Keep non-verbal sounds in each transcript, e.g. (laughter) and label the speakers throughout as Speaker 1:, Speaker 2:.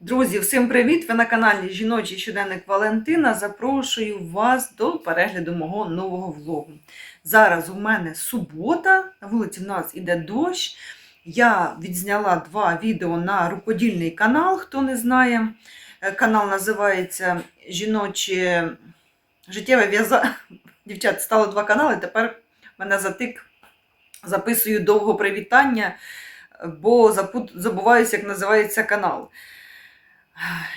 Speaker 1: Друзі, всім привіт! Ви на каналі Жіночий щоденник Валентина. Запрошую вас до перегляду мого нового влогу. Зараз у мене субота, на вулиці в нас іде дощ. Я відзняла два відео на рукодільний канал, хто не знає. Е, Канал називається Жіноче життєве в'язання. (laughs) Дівчат, стало два канали. Тепер мене затик. Записую довго привітання, бо забуваюся, як називається канал.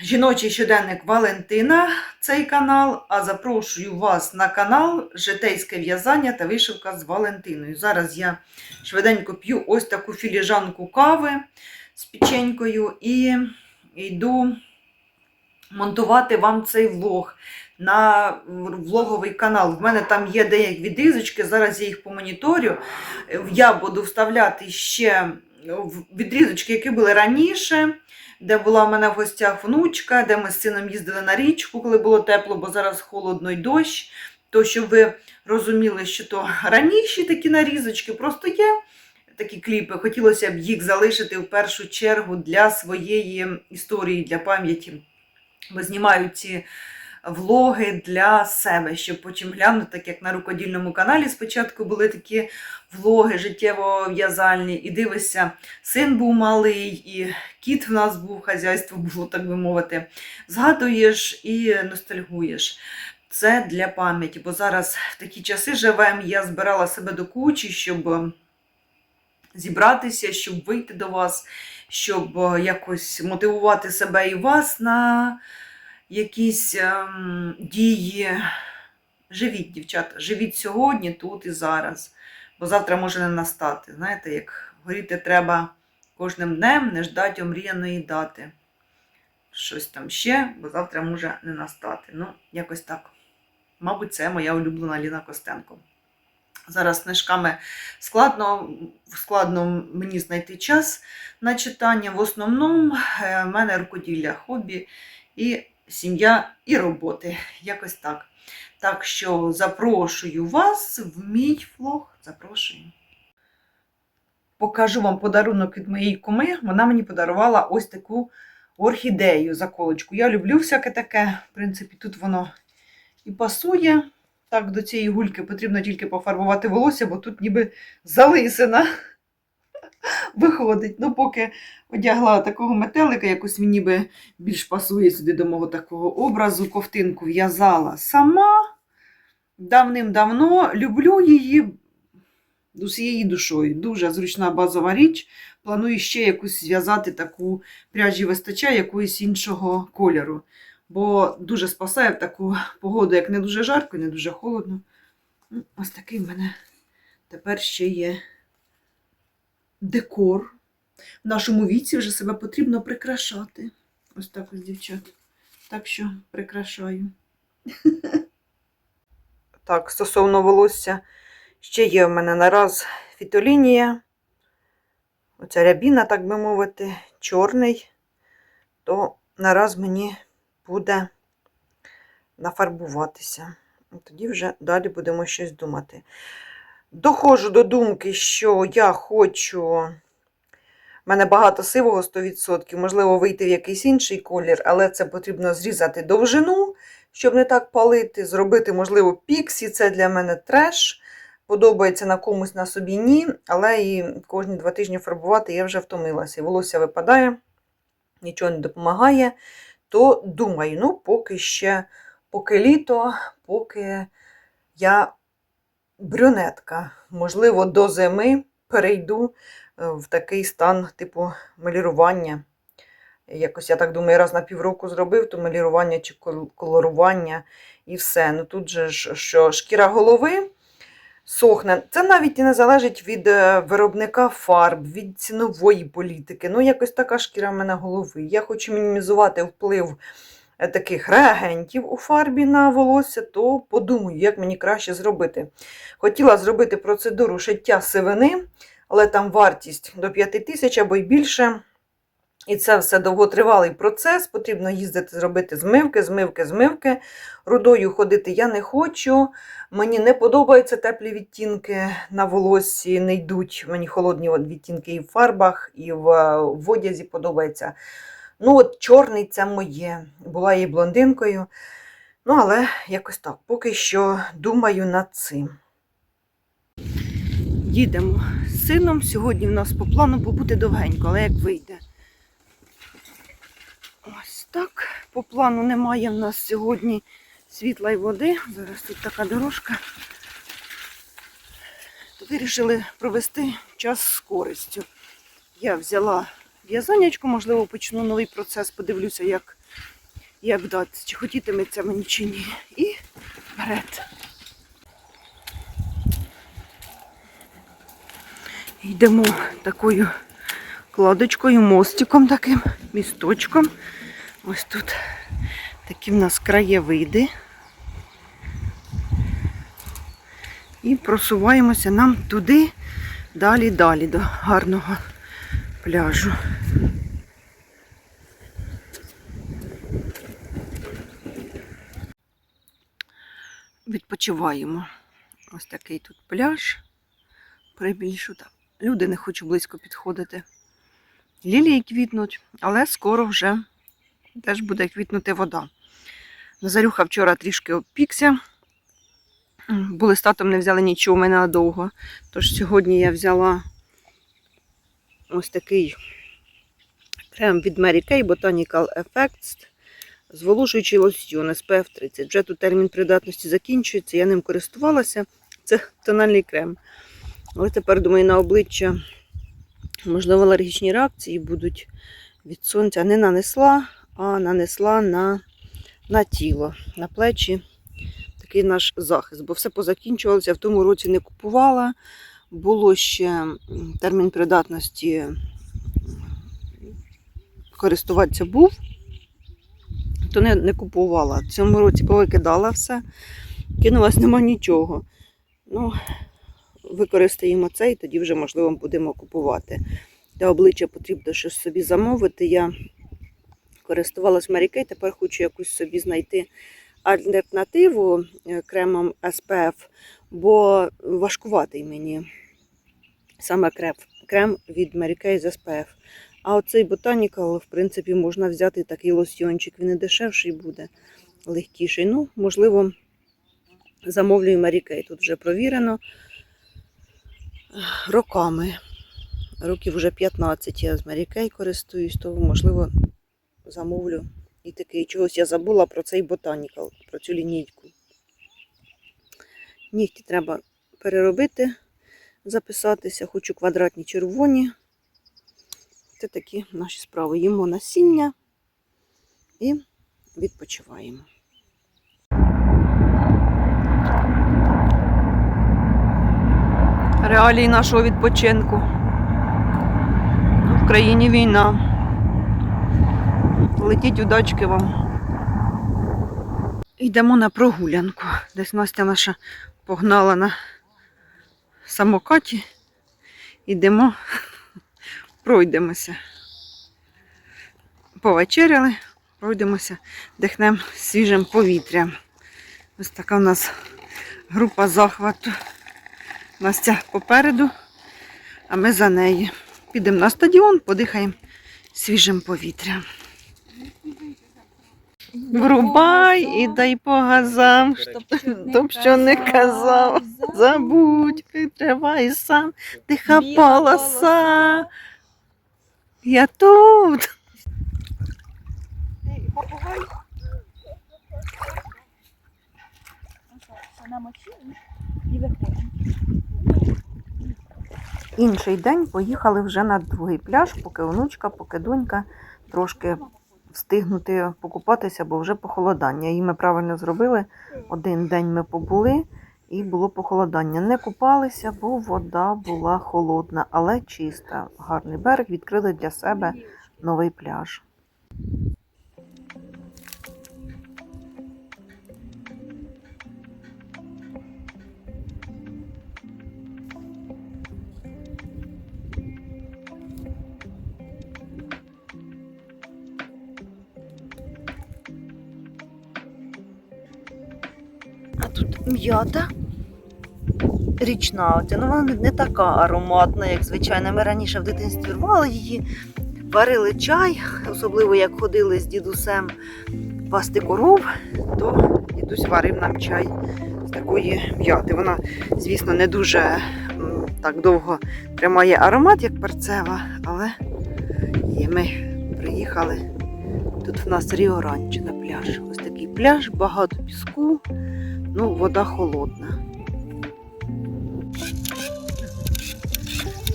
Speaker 1: Жіночий щоденник Валентина цей канал, а запрошую вас на канал Житейське в'язання та вишивка з Валентиною. Зараз я швиденько п'ю ось таку філіжанку кави з печенькою і йду монтувати вам цей влог на влоговий канал. В мене там є деякі відрізочки, зараз я їх помоніторю. Я буду вставляти ще відрізочки, які були раніше де була в мене в гостях внучка, де ми з сином їздили на річку, коли було тепло, бо зараз холодно й дощ. То, щоб ви розуміли, що то раніші такі нарізочки, просто є такі кліпи. Хотілося б їх залишити в першу чергу для своєї історії, для пам'яті. Бо знімаю ці влоги для себе, щоб потім глянути, так як на рукодільному каналі спочатку були такі влоги життєво-в'язальні, і дивишся, син був малий, і кіт в нас був, хазяйство було, так би мовити. Згадуєш і ностальгуєш. Це для пам'яті, бо зараз в такі часи живемо, я збирала себе до кучі, щоб е, зібратися, щоб вийти до вас, щоб е, якось мотивувати себе і вас на якісь ем, дії. Живіть, дівчата, живіть сьогодні, тут і зараз, бо завтра може не настати. Знаєте, як горіти треба кожним днем, не ждать омріяної дати. Щось там ще, бо завтра може не настати. Ну, якось так. Мабуть, це моя улюблена Ліна Костенко. Зараз книжками складно, складно мені знайти час на читання. В основному е, в мене рукоділля, хобі і сім'я і роботи. Якось так. Так що запрошую вас в мій влог. Запрошую. Покажу вам подарунок від моєї куми. Вона мені подарувала ось таку орхідею заколочку. Я люблю всяке таке. В принципі, тут воно і пасує. Так, до цієї гульки потрібно тільки пофарбувати волосся, бо тут ніби залисина виходить. Ну, поки одягла такого метелика, якось він ніби більш пасує сюди до мого такого образу. Ковтинку в'язала сама давним-давно. Люблю її усією душою. Дуже зручна базова річ. Планую ще якусь зв'язати таку пряжі вистачає якоїсь іншого кольору. Бо дуже спасає в таку погоду, як не дуже жарко, не дуже холодно. Ну, Ось такий в мене тепер ще є декор. В нашому віці вже себе потрібно прикрашати. Ось так ось, дівчат. Так що прикрашаю. (laughs) Так, стосовно волосся, ще є в мене нараз фітолінія. Оця рябіна, так би мовити, чорний, то нараз мені буде нафарбуватися. Тоді вже далі будемо щось думати. Доходжу до думки, що я хочу. У мене багато сивого 100%, можливо, вийти в якийсь інший колір, але це потрібно зрізати довжину, щоб не так палити. Зробити, можливо, піксі. Це для мене треш. Подобається на комусь на собі ні, але і кожні два тижні фарбувати я вже втомилася. І волосся випадає, нічого не допомагає. То думаю, ну, поки ще, поки літо, поки я брюнетка. Можливо, до зими перейду е, в такий стан, типу, мелірування. Якось, я так думаю, раз на півроку зробив, то мелірування чи колорування і все. Ну тут же що шкіра голови сохне. Це навіть і не залежить від е, виробника фарб, від цінової політики. Ну, якось така шкіра в мене голови. Я хочу мінімізувати вплив таких реагентів у фарбі на волосся, то подумаю, як мені краще зробити. Хотіла зробити процедуру шиття сивини, але там вартість до 5 тисяч або й більше. І це все довготривалий процес. Потрібно їздити, зробити змивки, змивки, змивки. Рудою ходити я не хочу. Мені не подобаються теплі відтінки на волоссі, не йдуть. Мені холодні відтінки і в фарбах, і в одязі подобається. Ну, от чорний це моє. Була її блондинкою. Ну, але якось так. Поки що думаю над цим. Їдемо з сином. Сьогодні в нас по плану побути довгенько, але як вийде. Ось так. По плану немає в нас сьогодні світла й води. Зараз тут така дорожка. То вирішили провести час з користю. Я взяла в'язанячку, можливо, почну новий процес, подивлюся, як, як дати, чи хотітиметься мені чи ні. І вперед. Йдемо такою кладочкою, мостиком таким, місточком. Ось тут такі в нас краєвиди. І просуваємося нам туди, далі, далі до гарного пляжу. Відпочиваємо. Ось такий тут пляж. Прибільшу так. Люди не хочуть близько підходити. Лілії квітнуть, але скоро вже теж буде квітнути вода. Назарюха вчора трішки обпікся. Були з татом, не взяли нічого у мене надовго. Тож сьогодні я взяла ось такий крем від Mary Kay Botanical Effects. Зволожуючий лосьйон SPF 30. Вже тут термін придатності закінчується, я ним користувалася. Це тональний крем. Але тепер, думаю, на обличчя, можливо, алергічні реакції будуть від сонця. Не нанесла, а нанесла на, на тіло, на плечі. Такий наш захист, бо все позакінчувалося. В тому році не купувала. Було ще термін придатності користуватися був, то не, не купувала. В цьому році повикидала все, кинулась нема нічого. Ну, використаємо це і тоді вже, можливо, будемо купувати. Для обличчя потрібно щось собі замовити. Я користувалась Kay, тепер хочу якусь собі знайти альтернативу е, кремом SPF, бо важкуватий мені саме крем, крем від Mary Kay з SPF. А оцей Botanical, в принципі, можна взяти такий лосьйончик. Він і дешевший буде, легкіший. Ну, можливо, замовлюю Mary Kay. Тут вже провірено роками. Років вже 15 я з Mary Kay користуюсь, то, можливо, замовлю і такий. Чогось я забула про цей Botanical, про цю лінійку. Нігті треба переробити, записатися. Хочу квадратні червоні. Це такі наші справи. Їмо насіння і відпочиваємо. Реалії нашого відпочинку. В країні війна. Летіть удачки вам. Йдемо на прогулянку. Десь Настя наша погнала на самокаті. Йдемо, (laughs) пройдемося. Повечеряли, пройдемося, дихнемо свіжим повітрям. Ось така у нас група захвату. Настя попереду, а ми за нею. Підемо на стадіон, подихаємо свіжим повітрям. Врубай і дай по газам, щоб, щоб (laughs) що не казав. Забудь, підтривай сам, тиха полоса. Я тут. Інший день поїхали вже на другий пляж, поки онучка, поки донька трошки встигнути покупатися, бо вже похолодання. І ми правильно зробили. Один день ми побули і було похолодання. Не купалися, бо вода була холодна, але чиста. Гарний берег відкрили для себе новий пляж. Тут м'ята. Річна оця, ну вона не- така ароматна, як звичайно. Ми раніше в дитинстві рвали її, варили чай, особливо як ходили з дідусем пасти коров, то дідусь варив нам чай з такої м'яти. Вона, звісно, не дуже так довго тримає аромат, як перцева, але і ми приїхали. Тут в нас Ріоранче на пляж. Ось такий пляж, багато піску, ну, вода холодна.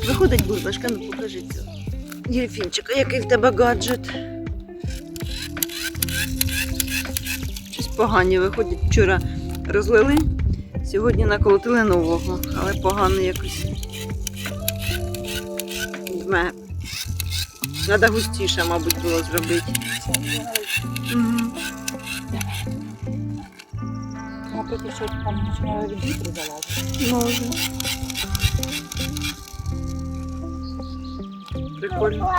Speaker 1: Виходить бульбашка, ну покажи цього. Єфінчика, який в тебе гаджет. Щось погані виходять. Вчора розлили, сьогодні наколотили нового, але погано якось. Треба густіше, мабуть, було зробити. Мгм.
Speaker 2: Напротив, що там починає від вітру залазити.
Speaker 1: Може. Прикольно.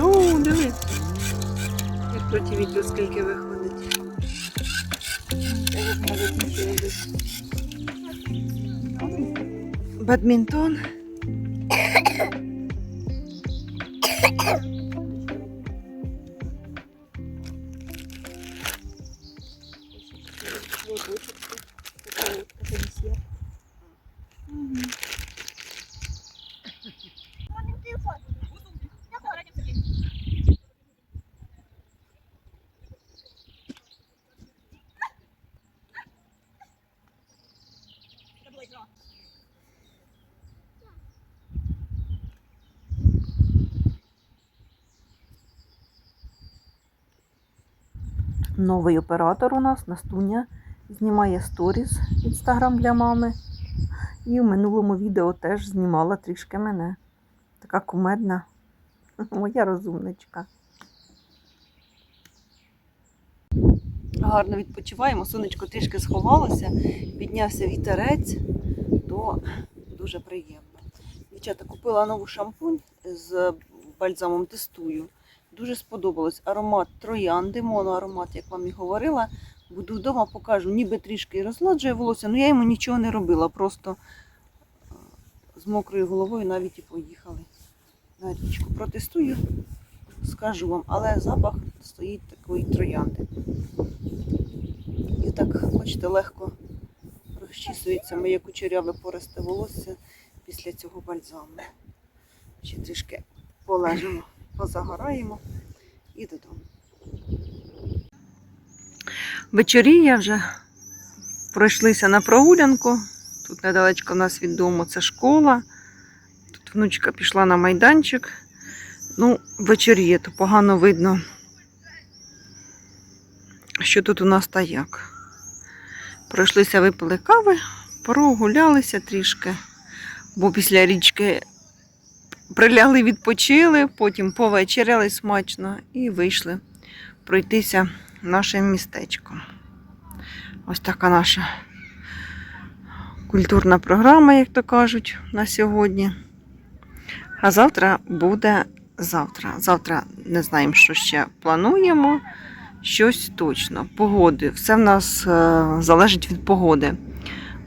Speaker 1: О, диви. Як проти вітру скільки виходить. Бадмінтон. Новий оператор у нас Настуня знімає сторіс інстаграм для мами. І в минулому відео теж знімала трішки мене. Така кумедна, (laughs) моя розумничка. Гарно відпочиваємо, сонечко трішки сховалося, піднявся вітерець, то дуже приємно. Дівчата, купила нову шампунь з бальзамом тестую. Дуже сподобалось. Аромат троянди, моноаромат, як вам і говорила. Буду вдома, покажу, ніби трішки розладжує волосся, але я йому нічого не робила. Просто е, з мокрою головою навіть і поїхали на річку. Протестую, скажу вам, але запах стоїть такої троянди. І так, бачите, легко розчісується моє кучеряве пористе волосся після цього бальзаму. Ще трішки полежимо, позагораємо і додому. Вечоріє вже пройшлися на прогулянку. Тут недалечко в нас від дому це школа. Тут внучка пішла на майданчик. Ну, вечоріє, то погано видно, що тут у нас та як. Пройшлися, випили кави, прогулялися трішки, бо після річки прилягли, відпочили, потім повечеряли смачно і вийшли пройтися нашим містечком. Ось така наша культурна програма, як то кажуть, на сьогодні. А завтра буде завтра. Завтра не знаємо, що ще плануємо. Щось точно. Погоди. Все в нас е, залежить від погоди.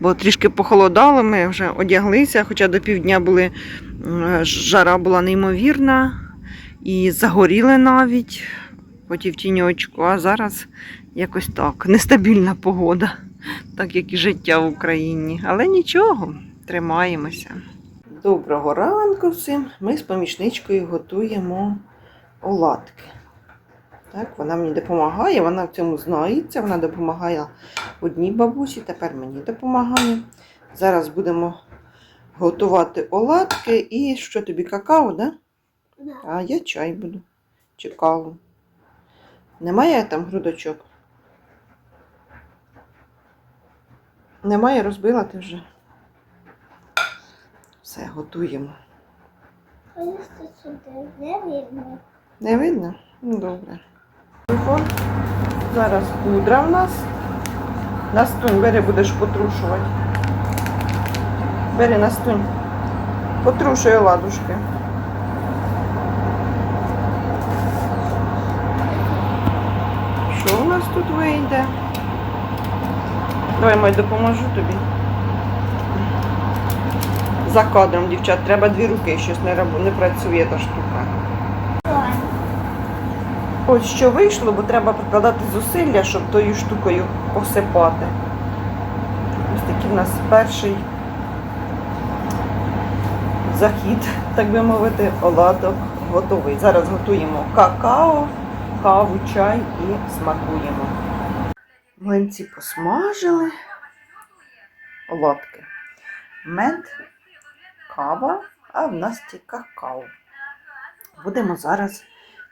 Speaker 1: Бо трішки похолодало, ми вже одяглися, хоча до півдня були, жара була неймовірна і загоріли навіть потім в тіньочку, а зараз якось так. Нестабільна погода, так як і життя в Україні. Але нічого, тримаємося. Доброго ранку всім. Ми з помічничкою готуємо оладки. Так, вона мені допомагає, вона в цьому знається, вона допомагає одній бабусі, тепер мені допомагає. Зараз будемо готувати оладки і що тобі какао, да? А я чай буду. Чи каву. Немає там грудочок? Немає, розбила ти вже. Все, готуємо.
Speaker 3: Не видно.
Speaker 1: Не видно? Ну, добре. Телефон. Зараз пудра в нас. Настунь, бери, будеш потрушувати. Бери настунь. Потрушуй ладушки. Що у нас тут вийде? Давай, май, допоможу тобі. За кадром, дівчат, треба дві руки, щось не, не працює та штука. Ось що вийшло, бо треба прикладати зусилля, щоб тою штукою посипати. Ось такий в нас перший захід, так би мовити, оладок готовий. Зараз готуємо какао, каву, чай і смакуємо. Млинці посмажили, оладки. Мед, кава, а в нас ті какао. Будемо зараз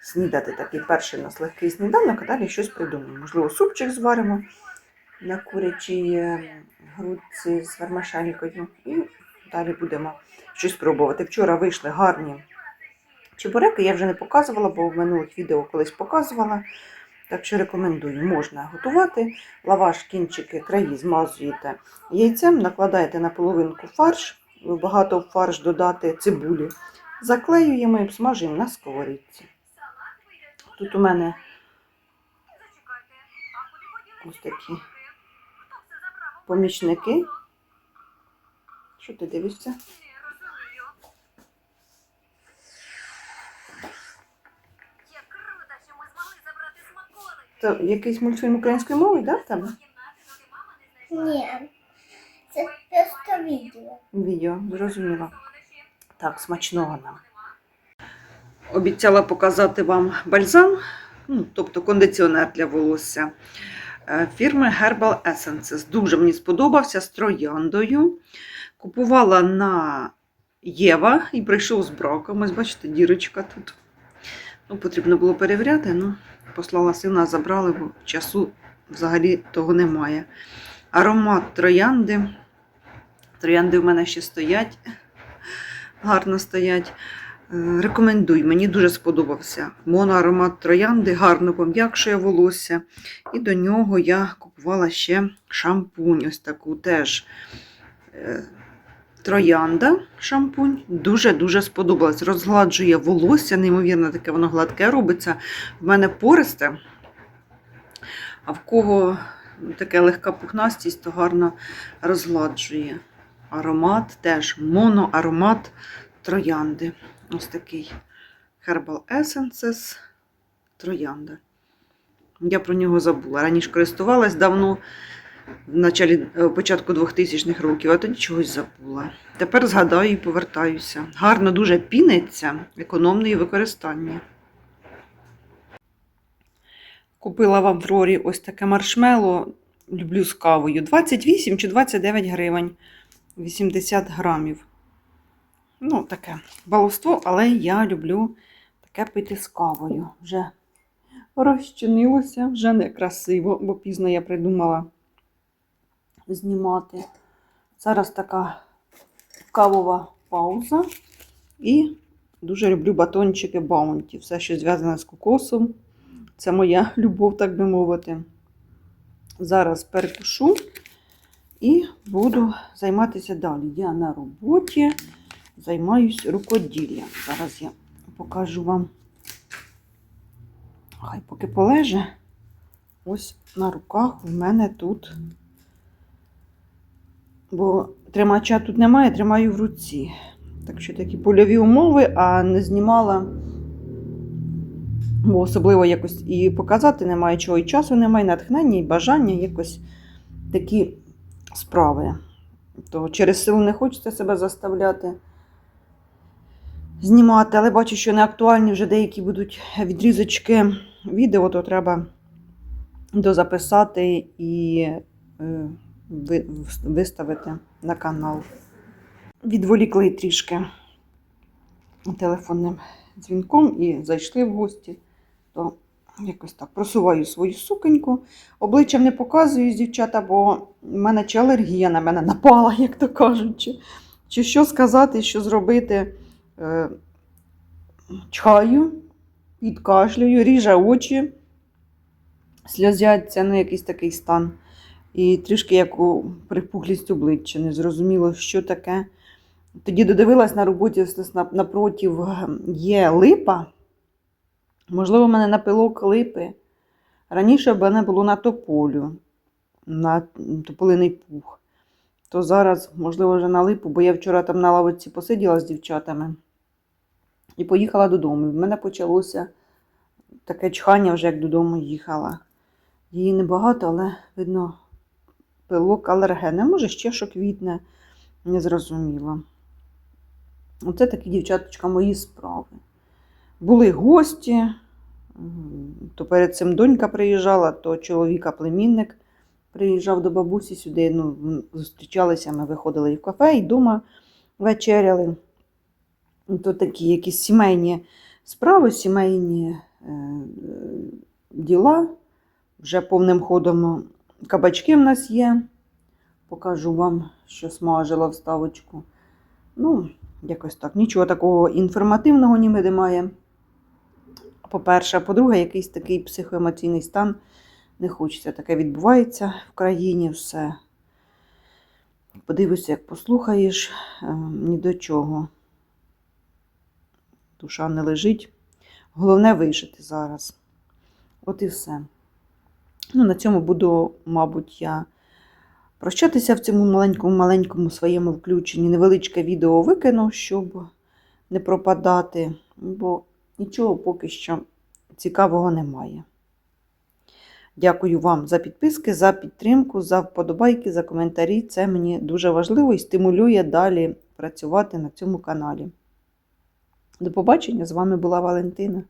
Speaker 1: снідати. Такий перший у нас легкий сніданок, а далі щось придумаємо. Можливо, супчик зваримо на курячій е, грудці з вермишелькою. І далі будемо щось пробувати. Вчора вийшли гарні чебуреки. Я вже не показувала, бо в минулих відео колись показувала. Так що рекомендую, можна готувати. Лаваш, кінчики, краї змазуєте яйцем, накладаєте на половинку фарш, багато фарш додати цибулі. Заклеюємо і смажуємо на сковорідці. Тут у мене ось такі помічники. Що ти дивишся? Це якийсь мультфільм українською мовою, да, в тебе?
Speaker 3: Ні. Це просто відео.
Speaker 1: Відео, зрозуміло. Так, смачного нам. Обіцяла показати вам бальзам, ну, тобто кондиціонер для волосся е, фірми Herbal Essences. Дуже мені сподобався з трояндою. Купувала на Єва і прийшов з браком. Ось бачите, дірочка тут. Ну, потрібно було перевіряти. Ну, послала сина, забрали, бо часу взагалі того немає. Аромат троянди. Троянди в мене ще стоять, гарно стоять. Рекомендую, мені дуже сподобався. Моноаромат троянди гарно пом'якшує волосся. І до нього я купувала ще шампунь. Ось таку теж е, троянда шампунь. Дуже-дуже сподобалась. Розгладжує волосся, неймовірно, таке воно гладке робиться. В мене пористе, а в кого таке легка пухнастість, то гарно розгладжує. Аромат теж моноаромат троянди. Ось такий Herbal Essences троянда. Я про нього забула. Раніше користувалась давно, в началі, е, початку 2000-х років, а тоді чогось забула. Тепер згадаю і повертаюся. Гарно дуже піниться, економне використання. Купила в Аврорі ось таке маршмело. Люблю з кавою. 28 чи 29 гривень. 80 грамів. Ну, таке баловство, але я люблю таке пити з кавою. Вже розчинилося, вже некрасиво, бо пізно я придумала знімати. Зараз така кавова пауза. І дуже люблю батончики Баунті. Все, що зв'язане з кокосом. Це моя (laughs) любов, так би мовити. Зараз перекушу і буду займатися далі. Я на роботі займаюсь рукоділлям. Зараз я покажу вам. Хай поки полеже. Ось на руках в мене тут. Бо тримача тут немає, тримаю в руці. Так що такі польові умови, а не знімала, бо особливо якось і показати немає чого, і часу немає, натхнення, і бажання якось такі справи. То через силу не хочеться себе заставляти знімати, але бачу, що не актуальні вже деякі будуть відрізочки відео, то треба дозаписати і е, виставити на канал. Відволікли трішки телефонним дзвінком і зайшли в гості, то якось так просуваю свою суконьку. Обличчям не показую дівчата, бо в мене чи алергія на мене напала, (laughs) як то кажуть. Чи, чи що сказати, що зробити. Е, чхаю, підкашлюю, ріже очі, сльозяться, ну якийсь такий стан. І трішки як у припухлість обличчя, не зрозуміло, що таке. Тоді додивилась на роботі ось на- напротив є липа. Можливо, в мене напилок липи. Раніше в мене було на тополю, на тополиний пух. То зараз, можливо, вже на липу, бо я вчора там на лавочці посиділа з дівчатами і поїхала додому. В мене почалося таке чхання, вже як додому їхала. Її небагато, але видно, пилок алергенний. Може, ще що квітне, не зрозуміло. Оце такі, дівчаточка, мої справи. Були гості, то перед цим донька приїжджала, то чоловіка племінник приїжджав до бабусі сюди. Ну, зустрічалися, ми виходили і в кафе, і вдома вечеряли. То такі якісь сімейні справи, сімейні е, діла. Вже повним ходом кабачки в нас є. Покажу вам, що смажила вставочку. Ну, якось так. Нічого такого інформативного ніби немає. По-перше, по-друге, якийсь такий психоемоційний стан. Не хочеться. Таке відбувається в країні все. Подивишся, як послухаєш, е, ні до чого. Душа не лежить. Головне вижити зараз. От і все. Ну, на цьому буду, мабуть, я прощатися в цьому маленькому-маленькому своєму включенні. Невеличке відео викину, щоб не пропадати, бо нічого поки що цікавого немає. Дякую вам за підписки, за підтримку, за вподобайки, за коментарі. Це мені дуже важливо і стимулює далі працювати на цьому каналі. До побачення! З вами була Валентина.